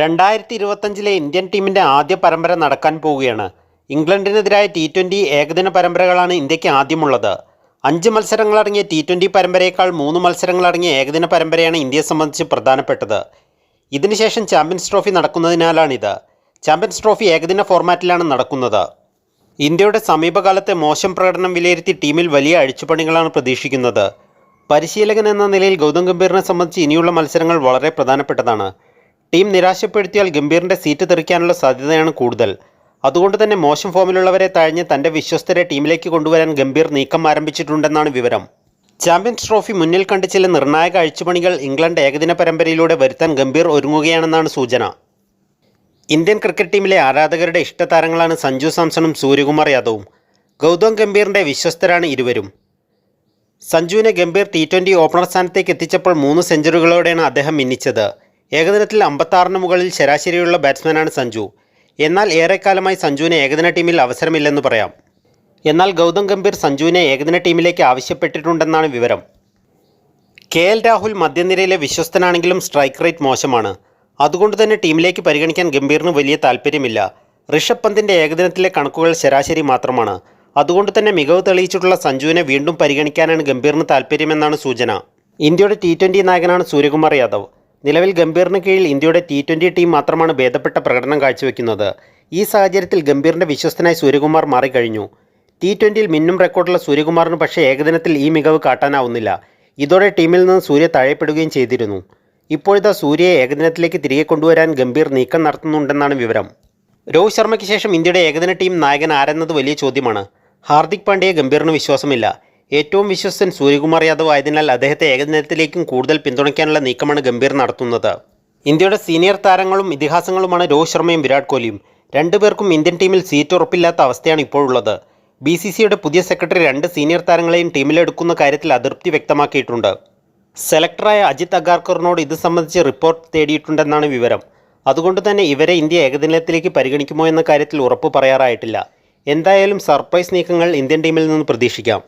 രണ്ടായിരത്തി ഇരുപത്തഞ്ചിലെ ഇന്ത്യൻ ടീമിന്റെ ആദ്യ പരമ്പര നടക്കാൻ പോവുകയാണ്. ഇംഗ്ലണ്ടിനെതിരായ ടി ട്വന്റി ഏകദിന പരമ്പരകളാണ് ഇന്ത്യയ്ക്ക് ആദ്യമുള്ളത്. അഞ്ച് മത്സരങ്ങളടങ്ങിയ ടി ട്വന്റി പരമ്പരയേക്കാൾ മൂന്ന് മത്സരങ്ങളടങ്ങിയ ഏകദിന പരമ്പരയാണ് ഇന്ത്യയെ സംബന്ധിച്ച് പ്രധാനപ്പെട്ടത്. ഇതിനുശേഷം ചാമ്പ്യൻസ് ട്രോഫി നടക്കുന്നതിനാലാണിത്. ചാമ്പ്യൻസ് ട്രോഫി ഏകദിന ഫോർമാറ്റിലാണ് നടക്കുന്നത്. ഇന്ത്യയുടെ സമീപകാലത്തെ മോശം പ്രകടനം വിലയിരുത്തി ടീമിൽ വലിയ അഴിച്ചുപണികളാണ് പ്രതീക്ഷിക്കുന്നത്. പരിശീലകൻ എന്ന നിലയിൽ ഗൗതം ഗംഭീറിനെ സംബന്ധിച്ച് ഇനിയുള്ള മത്സരങ്ങൾ വളരെ പ്രധാനപ്പെട്ടതാണ്. ടീം നിരാശപ്പെടുത്തിയാൽ ഗംഭീറിന്റെ സീറ്റ് തെറിക്കാനുള്ള സാധ്യതയാണ് കൂടുതൽ. അതുകൊണ്ട് തന്നെ മോശം ഫോമിലുള്ളവരെ തഴഞ്ഞ് തന്റെ വിശ്വസ്തരെ ടീമിലേക്ക് കൊണ്ടുവരാൻ ഗംഭീർ നീക്കം ആരംഭിച്ചിട്ടുണ്ടെന്നാണ് വിവരം. ചാമ്പ്യൻസ് ട്രോഫി മുന്നിൽ കണ്ട് ചില നിർണായക അഴിച്ചുപണികൾ ഇംഗ്ലണ്ട് ഏകദിന പരമ്പരയിലൂടെ വരുത്താൻ ഗംഭീർ ഒരുങ്ങുകയാണെന്നാണ് സൂചന. ഇന്ത്യൻ ക്രിക്കറ്റ് ടീമിലെ ആരാധകരുടെ ഇഷ്ടതാരങ്ങളാണ് സഞ്ജു സാംസണും സൂര്യകുമാർ യാദവും. ഗൗതം ഗംഭീറിന്റെ വിശ്വസ്തരാണ് ഇരുവരും. സഞ്ജുവിനെ ഗംഭീർ ടി ട്വന്റി ഓപ്പണർ സ്ഥാനത്തേക്ക് എത്തിച്ചപ്പോൾ മൂന്ന് സെഞ്ചുറികളോടെയാണ് അദ്ദേഹം മിന്നിച്ചത്. ഏകദിനത്തിൽ അമ്പത്താറിന് മുകളിൽ ശരാശരിയുള്ള ബാറ്റ്സ്മാനാണ് സഞ്ജു. എന്നാൽ ഏറെക്കാലമായി സഞ്ജുവിന് ഏകദിന ടീമിൽ അവസരമില്ലെന്ന് പറയാം. എന്നാൽ ഗൗതം ഗംഭീർ സഞ്ജുവിനെ ഏകദിന ടീമിലേക്ക് ആവശ്യപ്പെട്ടിട്ടുണ്ടെന്നാണ് വിവരം. കെ എൽ രാഹുൽ മധ്യനിരയിലെ വിശ്വസ്തനാണെങ്കിലും സ്ട്രൈക്ക് റേറ്റ് മോശമാണ്. അതുകൊണ്ട് തന്നെ ടീമിലേക്ക് പരിഗണിക്കാൻ ഗംഭീറിന് വലിയ താല്പര്യമില്ല. ഋഷഭ് പന്തിന്റെ ഏകദിനത്തിലെ കണക്കുകൾ ശരാശരി മാത്രമാണ്. അതുകൊണ്ട് തന്നെ മികവ് തെളിയിച്ചിട്ടുള്ള സഞ്ജുവിനെ വീണ്ടും പരിഗണിക്കാനാണ് ഗംഭീറിന് താല്പര്യമെന്നാണ് സൂചന. ഇന്ത്യയുടെ ടി ട്വന്റി നായകനാണ് സൂര്യകുമാർ യാദവ്. നിലവിൽ ഗംഭീറിന് കീഴിൽ ഇന്ത്യയുടെ ടി ട്വന്റി ടീം മാത്രമാണ് ഭേദപ്പെട്ട പ്രകടനം കാഴ്ചവെക്കുന്നത്. ഈ സാഹചര്യത്തിൽ ഗംഭീറിന്റെ വിശ്വസ്തനായി സൂര്യകുമാർ മാറിക്കഴിഞ്ഞു. ടി ട്വന്റിയിൽ മിന്നും റെക്കോർഡുള്ള സൂര്യകുമാറിന് പക്ഷേ ഏകദിനത്തിൽ ഈ മികവ് കാട്ടാനാവുന്നില്ല. ഇതോടെ ടീമിൽ നിന്ന് സൂര്യ തഴയപ്പെടുകയും ചെയ്തിരുന്നു. ഇപ്പോഴത്തെ സൂര്യയെ ഏകദിനത്തിലേക്ക് തിരികെ കൊണ്ടുവരാൻ ഗംഭീർ നീക്കം നടത്തുന്നുണ്ടെന്നാണ് വിവരം. രോഹിത് ശർമ്മയ്ക്ക് ശേഷം ഇന്ത്യയുടെ ഏകദിന ടീം നായകൻ ആരെന്നത് വലിയ ചോദ്യമാണ്. ഹാർദിക് പാണ്ഡ്യയെ ഗംഭീറിന് വിശ്വാസമില്ല. ഏറ്റവും വിശ്വസ്തൻ സൂര്യകുമാർ യാദവ് ആയതിനാൽ അദ്ദേഹത്തെ ഏകദിനത്തിലേക്കും കൂടുതൽ പിന്തുണയ്ക്കാനുള്ള നീക്കമാണ് ഗംഭീർ നടത്തുന്നത്. ഇന്ത്യയുടെ സീനിയർ താരങ്ങളും ഇതിഹാസങ്ങളുമാണ് രോഹിത് ശർമ്മയും വിരാട് കോഹ്ലിയും. രണ്ടുപേർക്കും ഇന്ത്യൻ ടീമിൽ സീറ്റ് ഉറപ്പില്ലാത്ത അവസ്ഥയാണ് ഇപ്പോഴുള്ളത്. ബി സി സിയുടെ പുതിയ സെക്രട്ടറി രണ്ട് സീനിയർ താരങ്ങളെയും ടീമിലെടുക്കുന്ന കാര്യത്തിൽ അതൃപ്തി വ്യക്തമാക്കിയിട്ടുണ്ട്. സെലക്ടറായ അജിത് അഗാർക്കറിനോട് ഇത് സംബന്ധിച്ച് റിപ്പോർട്ട് തേടിയിട്ടുണ്ടെന്നാണ് വിവരം. അതുകൊണ്ട് തന്നെ ഇവരെ ഇന്ത്യ ഏകദിനത്തിലേക്ക് പരിഗണിക്കുമോ എന്ന കാര്യത്തിൽ ഉറപ്പ് പറയാറായിട്ടില്ല. എന്തായാലും സർപ്രൈസ് നീക്കങ്ങൾ ഇന്ത്യൻ ടീമിൽ നിന്ന് പ്രതീക്ഷിക്കാം.